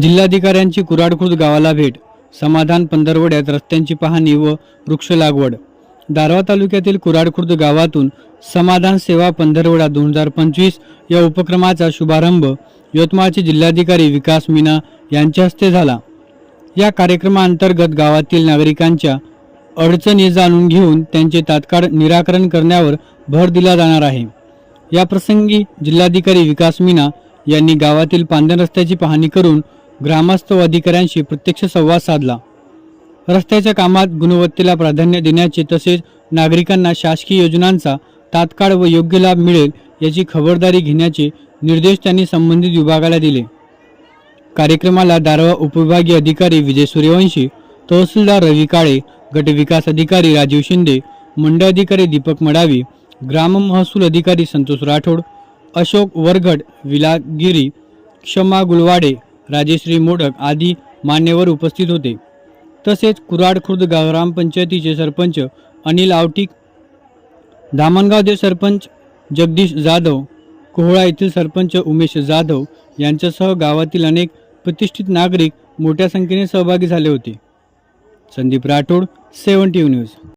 जिल्हाधिकाऱ्यांची कुराडखुर्द गावाला भेट समाधान पंधरवड्यात रस्त्यांची पाहणी व वृक्ष लागवड. दारवा तालुक्यातील कुराडखुर्द गावातून समाधान सेवा पंधरवडा दोन हजार पंचवीस या उपक्रमाचा शुभारंभ यवतमाळचे जिल्हाधिकारी विकास मीना यांच्या हस्ते झाला. या कार्यक्रमाअंतर्गत गावातील नागरिकांच्या अडचणी जाणून घेऊन त्यांचे तात्काळ निराकरण करण्यावर भर दिला जाणार आहे. या प्रसंगी जिल्हाधिकारी विकास मीना यांनी गावातील पांदन रस्त्याची पाहणी करून ग्रामस्थ अधिकाऱ्यांशी प्रत्यक्ष संवाद साधला. रस्त्याच्या कामात गुणवत्तेला प्राधान्य देण्याचे तसेच नागरिकांना शासकीय योजनांचा तात्काळ व योग्य लाभ मिळेल याची खबरदारी घेण्याचे निर्देश त्यांनी संबंधित विभागाला दिले. कार्यक्रमाला दारवा उपविभागीय अधिकारी विजय सूर्यवंशी तहसीलदार रवी काळे गटविकास अधिकारी राजीव शिंदे मंडळ अधिकारी दीपक मडावी ग्राम महसूल अधिकारी संतोष राठोड अशोक वरगड विलागिरी क्षमा गुलवाडे राजेश्री मोडक आदी मान्यवर उपस्थित होते. तसेच कुराड खुर्द गाव ग्रामपंचायतीचे सरपंच अनिल आवटिक धामणगावचे सरपंच जगदीश जाधव कोहळा येथील सरपंच उमेश जाधव यांच्यासह गावातील अनेक प्रतिष्ठित नागरिक मोठ्या संख्येने सहभागी झाले होते. Sandeep Rathod seven T news.